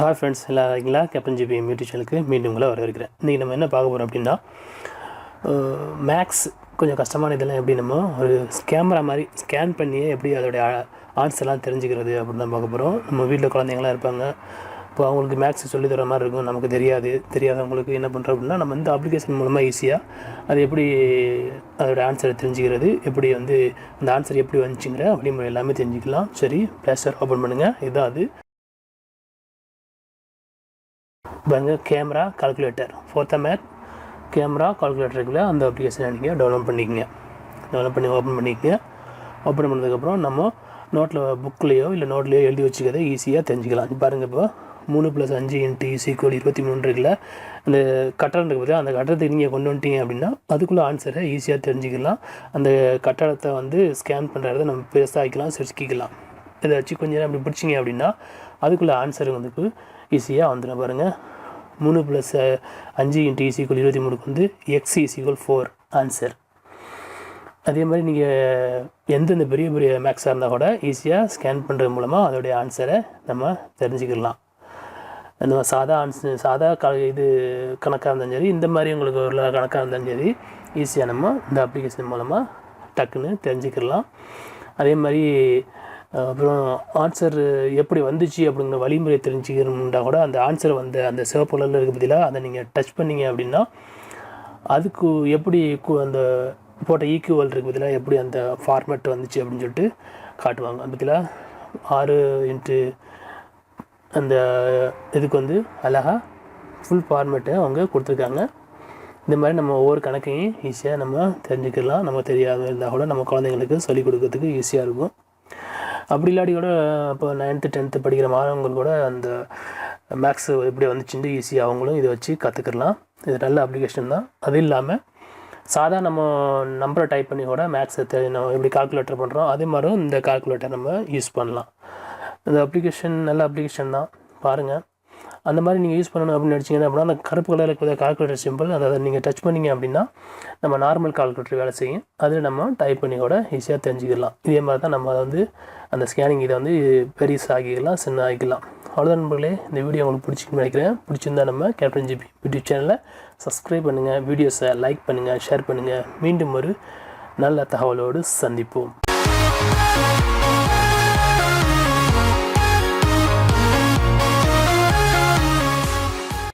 Hi friends எல்லாம் இருக்கீங்களா captain GB YouTube சேனலுக்கு மீண்டும் உங்களை வரவேற்கிறேன். இன்றைக்கி நம்ம என்ன பார்க்க போகிறோம் அப்படின்னா மேக்ஸ் கொஞ்சம் கஷ்டமான இதெல்லாம் எப்படி நம்ம ஒரு கேமரா மாதிரி ஸ்கேன் பண்ணியே எப்படி அதோடைய ஆன்சர்லாம் தெரிஞ்சுக்கிறது அப்படின்னு தான் பார்க்க போகிறோம் நம்ம வீட்டில் குழந்தைங்களாம் இருப்பாங்க. இப்போ அவங்களுக்கு மேக்ஸ் சொல்லி தர மாதிரி இருக்கும். நமக்கு தெரியாது. தெரியாதவங்களுக்கு என்ன பண்ணுறோம் அப்படின்னா நம்ம இந்த அப்ளிகேஷன் மூலமாக ஈஸியாக அது எப்படி அதோட ஆன்சரை தெரிஞ்சுக்கிறது எப்படி வந்து அந்த ஆன்சர் எப்படி வந்துச்சுங்கிற அப்படிங்கிற எல்லாமே தெரிஞ்சுக்கலாம். சரி ப்ளேஸ்டர் ஓப்பன் பண்ணுங்கள் இதுதான் அது. பாருங்க camera calculator fourth math camera கால்குலேட்டருக்குள்ள அந்த அப்ளிகேஷனை நீங்கள் டவுன்லோட் பண்ணிக்கங்க. டவுன்லோட் பண்ணி ஓப்பன் பண்ணிக்கங்க. ஓப்பன் பண்ணதுக்கப்புறம் நம்ம நோட்டில் புக்லேயோ இல்லை நோட்லேயோ எழுதி வச்சுக்கிறத ஈஸியாக தெரிஞ்சுக்கலாம். பாருங்கள் இப்போ மூணு ப்ளஸ் அஞ்சு இன்ட்டு ஈக்குவல் இருபத்தி மூணு இருக்குல்ல அந்த கட்டடம் இருக்குது பார்த்தா அந்த கட்டடத்தை நீங்கள் கொண்டு வந்துட்டீங்க அப்படின்னா அதுக்குள்ளே ஆன்சரை ஈஸியாக தெரிஞ்சுக்கலாம். அந்த கட்டடத்தை வந்து ஸ்கேன் பண்ணுறத நம்ம பெருசாக ஆக்கிக்கலாம் செதுக்கிக்கலாம் இதை வச்சு கொஞ்ச நேரம் அப்படி பிடிச்சிங்க அப்படின்னா அதுக்குள்ளே ஆன்சர் வந்து ஈஸியாக வந்துடும் பாருங்கள் மூணு ப்ளஸ் அஞ்சு இன்ட்டு ஈக்குவல் இருபத்தி மூணுக்கு வந்து எக்ஸ் ஈக்குவல் ஃபோர் ஆன்சர் அதே மாதிரி நீங்கள் எந்தெந்த பெரிய பெரிய மேக்ஸாக இருந்தால் கூட ஈஸியாக ஸ்கேன் பண்ணுறது மூலமாக அதோடைய ஆன்சரை நம்ம தெரிஞ்சுக்கலாம். இந்த சாதா ஆன்சர் சாதா க இது கணக்காக இருந்தாலும் சரி இந்த மாதிரி உங்களுக்கு ஒரு கணக்காக இருந்தாலும் சரி ஈஸியாக நம்ம இந்த அப்ளிகேஷன் மூலமாக டக்குன்னு தெரிஞ்சுக்கலாம். அதே மாதிரி அப்புறம் ஆன்சர் எப்படி வந்துச்சு அப்படிங்கிற வழிமுறை தெரிஞ்சுக்கணும்னா கூட அந்த ஆன்சர் வந்த அந்த சிவப்பு கலரில் இருக்க பதிலாக அதை நீங்கள் டச் பண்ணீங்க அப்படின்னா அதுக்கு எப்படி அந்த போட்ட ஈக்குவல் இருக்கு பதிலாக எப்படி அந்த ஃபார்மேட் வந்துச்சு அப்படின்னு சொல்லிட்டு காட்டுவாங்க. அந்த பதிலாக ஆறு இன்ட்டு அந்த இதுக்கு வந்து அழகாக ஃபுல் ஃபார்மேட்டை அவங்க கொடுத்துருக்காங்க. இந்த மாதிரி நம்ம ஒவ்வொரு கணக்கையும் ஈஸியாக நம்ம தெரிஞ்சுக்கலாம். நம்ம தெரியாத இருந்தால் கூட நம்ம குழந்தைங்களுக்கு சொல்லிக் கொடுக்கறதுக்கு ஈஸியாக இருக்கும். அப்படி இல்லாட்டி கூட இப்போ நைன்த்து டென்த்து படிக்கிற மாணவங்கள் கூட அந்த மேக்ஸ் எப்படி வந்துச்சுட்டு ஈஸியாக அவங்களும் இதை வச்சு கற்றுக்கலாம் இது நல்ல அப்ளிகேஷன் தான். அது இல்லாமல் சாதா நம்ம நம்பரை டைப் பண்ணி கூட மேக்ஸை தெ நம்ம எப்படி கால்குலேட்டர் பண்ணுறோம் அதே மாதிரியும் இந்த கால்குலேட்டர் நம்ம யூஸ் பண்ணலாம். இந்த அப்ளிகேஷன் நல்ல அப்ளிகேஷன் தான். பாருங்கள் அந்த மாதிரி நீங்கள் யூஸ் பண்ணணும் அப்படின்னு நினச்சிங்கன்னா அப்படின்னா அந்த கருப்பு கலரில் இருக்கிற கால்குலேட்டர் சிம்பிள் அதை நீங்கள் டச் பண்ணிங்க அப்படின்னா நம்ம நார்மல் கால்குலேட்டர் வேலை செய்யும். அதில் நம்ம டைப் பண்ணி கூட ஈஸியாக தெரிஞ்சுக்கலாம். இதே மாதிரி தான் நம்ம அதை வந்து அந்த ஸ்கேனிங் இதை வந்து பெருசாகிக்கலாம் சின்ன ஆகிக்கலாம் அவ்வளோதான் நண்பர்களே. இந்த வீடியோ உங்களுக்கு பிடிச்சின்னு நினைக்கிறேன். பிடிச்சிருந்தா நம்ம கேப்டன் ஜிபி யூடியூப் சேனலை சப்ஸ்கிரைப் பண்ணுங்கள் வீடியோஸை லைக் பண்ணுங்கள் ஷேர் பண்ணுங்கள் மீண்டும் ஒரு நல்ல தகவலோடு சந்திப்போம்.